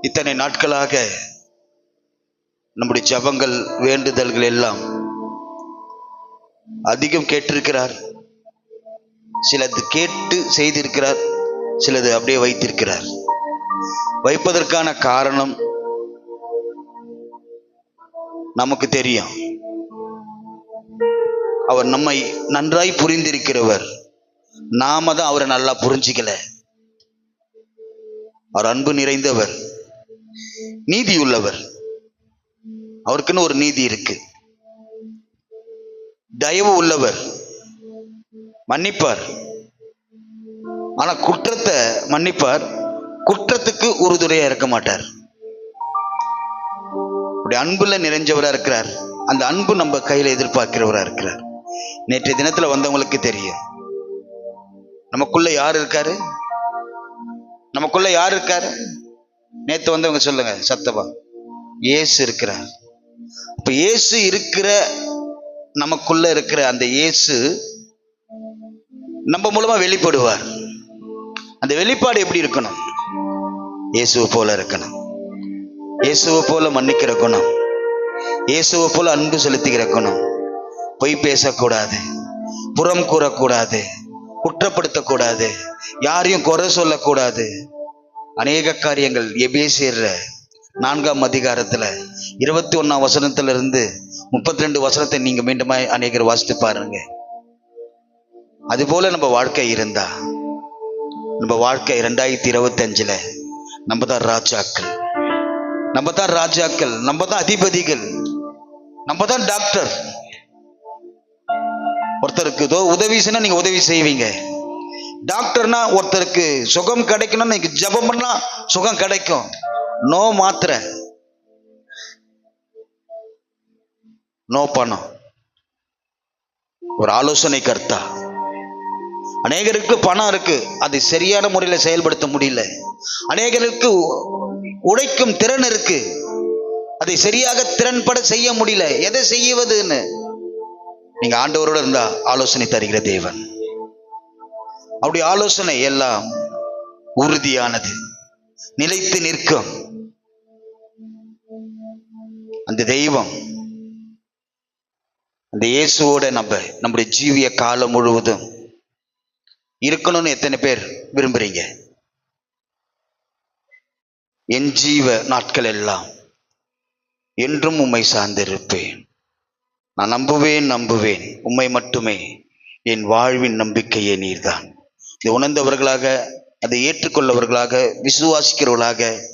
இத்தனை நாட்களாக நம்முடைய ஜபங்கள் வேண்டுதல்கள் எல்லாம் அதிகம் கேட்டிருக்கிறார். சிலது கேட்டு செய்திருக்கிறார் சிலது அப்படியே வைத்திருக்கிறார். வைப்பதற்கான காரணம் நமக்கு தெரியும். அவர் நம்மை நன்றாய் புரிந்திருக்கிறவர். நாம தான் அவரை நல்லா புரிஞ்சிக்கல. அவர் அன்பு நிறைந்தவர். நீதி உள்ளவர் அவருக்குன்னு ஒரு நீதி இருக்கு. தயவு உள்ளவர். மன்னிப்பார். ஆனா குற்றத்தை மன்னிப்பார். குற்றத்துக்கு உறுதுணையா இருக்க மாட்டார். அன்புல நிறைஞ்சவரா இருக்கிறார். அந்த அன்பு நம்ம கையில எதிர்பார்க்கிறவரா இருக்கிறார். நேற்றைய தினத்துல வந்தவங்களுக்கு தெரியும். நமக்குள்ள யார் இருக்காரு? நமக்குள்ள யார் இருக்காரு? நேற்று வந்தவங்க சொல்லுங்க சத்தபா இயேசு இருக்கிறார். இப்போ இயேசு இருக்கிற நமக்குள்ள இருக்கிற அந்த இயேசு நம்ம மூலமா வெளிப்படுவார். அந்த வெளிப்பாடு எப்படி இருக்கணும்? இயேசுவை போல இருக்கணும். இயேசுவை போல மன்னிக்கிற குணம். இயேசுவை போல அன்பு செலுத்துகிற குணம். பொய் பேசக்கூடாது. புறம் கூறக்கூடாது. குற்றப்படுத்தக்கூடாது. யாரையும் குறை சொல்லக்கூடாது. அநேக காரியங்கள். எபேசியர் நான்காம் அதிகாரத்தில் இருபத்தி ஒன்றாம் வசனத்திலிருந்து முப்பத்தி ரெண்டு வசனத்தை நீங்கள் மீண்டுமா அநேகர் வாசித்து பாருங்க. அதுபோல நம்ம வாழ்க்கை இருந்தா நம்ம வாழ்க்கை ரெண்டாயிரத்தி இருபத்தி நம்ம தான் ராஜாக்கள். நம்ம தான் ராஜாக்கள் நம்ம தான் அதிபதிகள் நம்ம தான் டாக்டர். ஒருத்தருக்கு ஏதோ உதவி செய்யணும் நீங்கள் உதவி செய்வீங்க. டாக்டர்னா ஒருத்தருக்கு சுகம் கிடைக்கணும்னு இன்னைக்கு ஜபம் பண்ணா சுகம் கிடைக்கும். நோ மாத்திரை. நோ பணம். ஒரு ஆலோசனை கர்த்தா? அநேகருக்கு பணம் இருக்கு. அதை சரியான முறையில செயல்படுத்த முடியல. அநேகருக்கு உழைக்கும் திறன் இருக்கு. அதை சரியாக திறன்பட செய்ய முடியல. எதை செய்வதுன்னு? நீங்க ஆண்டவரோட இருந்தா ஆலோசனை தருகிற தேவன். அப்படி ஆலோசனை எல்லாம் உறுதியானது. நிலைத்து நிற்கும் அந்த தெய்வம் அந்த இயேசுவோட நம்ம நம்முடைய ஜீவிய காலம் முழுவதும் இருக்கணும்னு எத்தனை பேர் விரும்புறீங்க? என் ஜீவ நாட்கள் எல்லாம் என்றும் உம்மை சார்ந்திருப்பேன். நான் நம்புவேன் நம்புவேன். உம்மை மட்டுமே என் வாழ்வின் நம்பிக்கையே நீர்தான். இதை உணர்ந்தவர்களாக அதை ஏற்றுக்கொள்ளவர்களாக விசுவாசிக்கிறவர்களாக